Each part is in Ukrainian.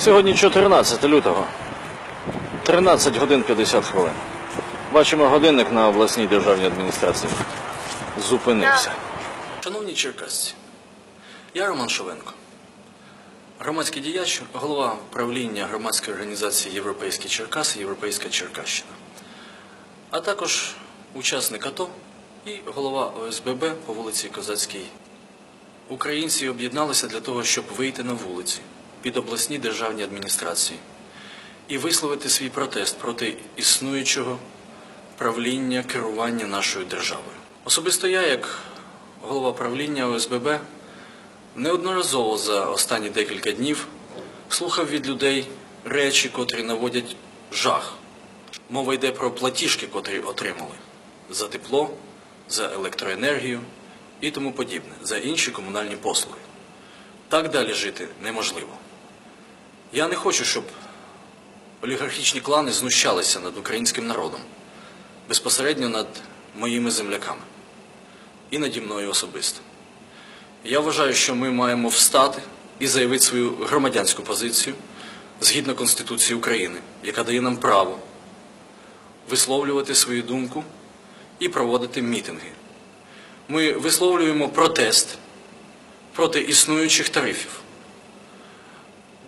Сьогодні 14 лютого. 13 годин 50 хвилин. Бачимо годинник на обласній державній адміністрації. Зупинився. Шановні черкасці, я Роман Шовенко, громадський діяч, голова правління громадської організації Європейські Черкаси, Європейська Черкащина, а також учасник АТО і голова ОСББ по вулиці Козацькій. Українці об'єдналися для того, щоб вийти на вулиці під обласні державні адміністрації і висловити свій протест проти існуючого правління керування нашою державою. Особисто я, як голова правління ОСББ, неодноразово за останні декілька днів слухав від людей речі, котрі наводять жах. Мова йде про платіжки, котрі отримали за тепло, за електроенергію і тому подібне, за інші комунальні послуги. Так далі жити неможливо. Я не хочу, щоб олігархічні клани знущалися над українським народом, безпосередньо над моїми земляками і наді мною особисто. Я вважаю, що ми маємо встати і заявити свою громадянську позицію згідно Конституції України, яка дає нам право висловлювати свою думку і проводити мітинги. Ми висловлюємо протест проти існуючих тарифів.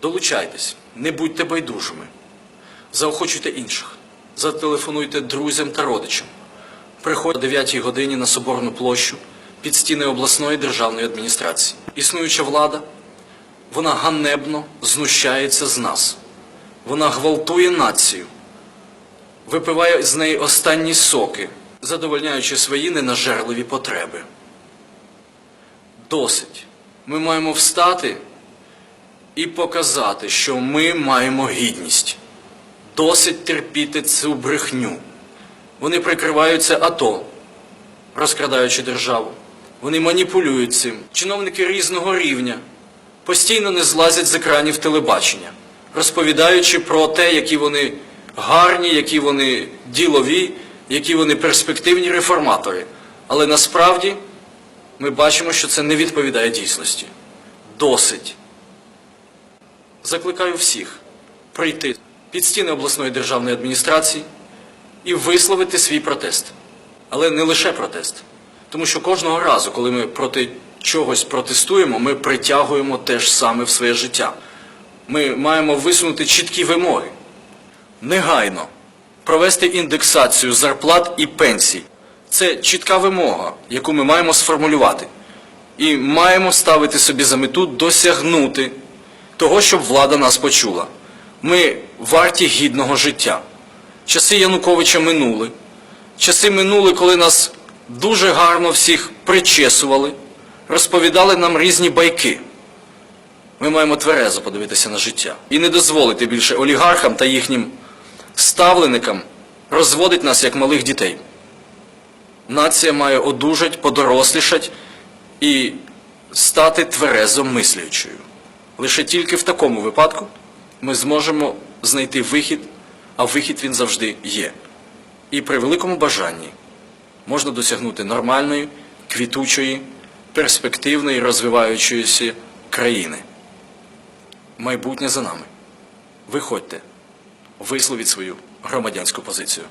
Долучайтесь, не будьте байдужими, заохочуйте інших, зателефонуйте друзям та родичам. Приходь о 9 годині на Соборну площу під стіни обласної державної адміністрації. Існуюча влада, вона ганебно знущається з нас. Вона гвалтує націю, випиває з неї останні соки, задовольняючи свої ненажерливі потреби. Досить. Ми маємо встати і показати, що ми маємо гідність. Досить терпіти цю брехню. Вони прикриваються АТО, розкрадаючи державу. Вони маніпулюють цим. Чиновники різного рівня постійно не злазять з екранів телебачення, розповідаючи про те, які вони гарні, які вони ділові, які вони перспективні реформатори. Але насправді ми бачимо, що це не відповідає дійсності. Досить. Закликаю всіх прийти під стіни обласної державної адміністрації і висловити свій протест. Але не лише протест. Тому що кожного разу, коли ми проти чогось протестуємо, ми притягуємо те ж саме в своє життя. Ми маємо висунути чіткі вимоги. Негайно провести індексацію зарплат і пенсій. Це чітка вимога, яку ми маємо сформулювати. І маємо ставити собі за мету досягнути того, щоб влада нас почула. Ми варті гідного життя. Часи Януковича минули. Часи минули, коли нас дуже гарно всіх причесували, розповідали нам різні байки. Ми маємо тверезо подивитися на життя і не дозволити більше олігархам та їхнім ставленикам розводити нас як малих дітей. Нація має одужать, подорослішать і стати тверезо мислячою. Лише тільки в такому випадку ми зможемо знайти вихід, а вихід він завжди є. І при великому бажанні можна досягнути нормальної, квітучої, перспективної, розвиваючоїся країни. Майбутнє за нами. Виходьте, висловіть свою громадянську позицію.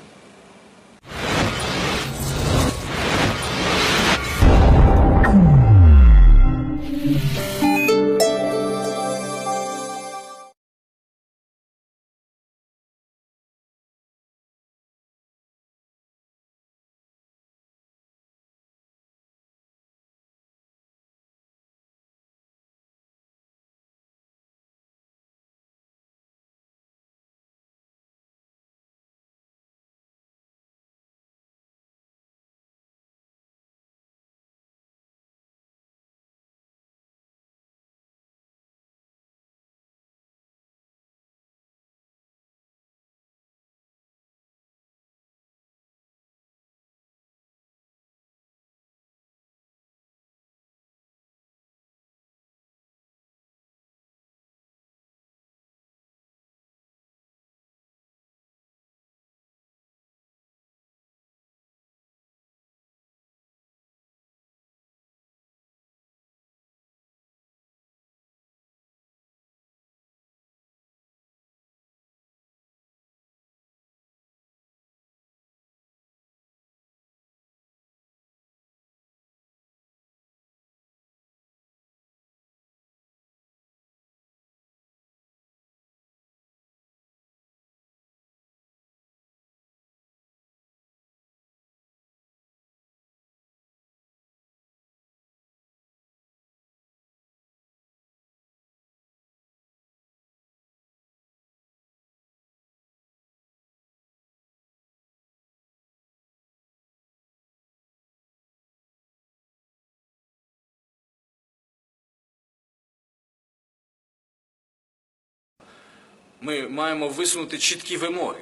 Ми маємо висунути чіткі вимоги,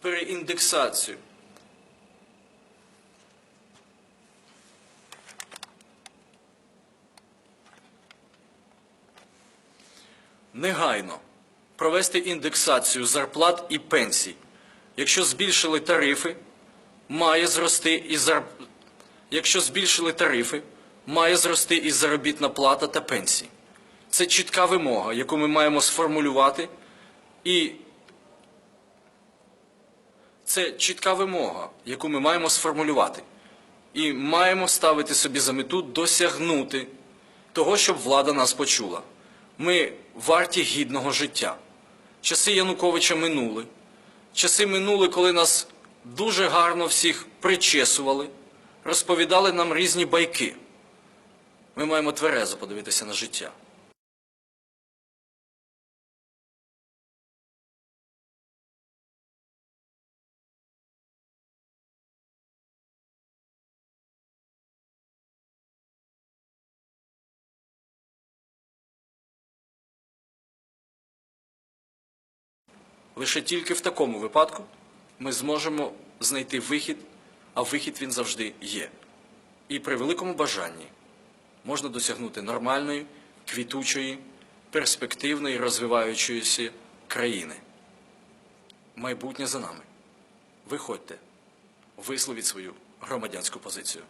переіндексацію. Негайно провести індексацію зарплат і пенсій. Якщо збільшили тарифи, має зрости і зар... Якщо збільшили тарифи, має зрости і заробітна плата та пенсії. Це чітка вимога, яку ми маємо сформулювати, і це чітка вимога, яку ми маємо сформулювати. І маємо ставити собі за мету досягнути того, щоб влада нас почула. Ми варті гідного життя. Часи Януковича минули. Часи минули, коли нас дуже гарно всіх причесували, розповідали нам різні байки. Ми маємо тверезо подивитися на життя. Лише тільки в такому випадку ми зможемо знайти вихід, а вихід він завжди є. І при великому бажанні можна досягнути нормальної, квітучої, перспективної, розвиваючоїся країни. Майбутнє за нами. Виходьте, висловіть свою громадянську позицію.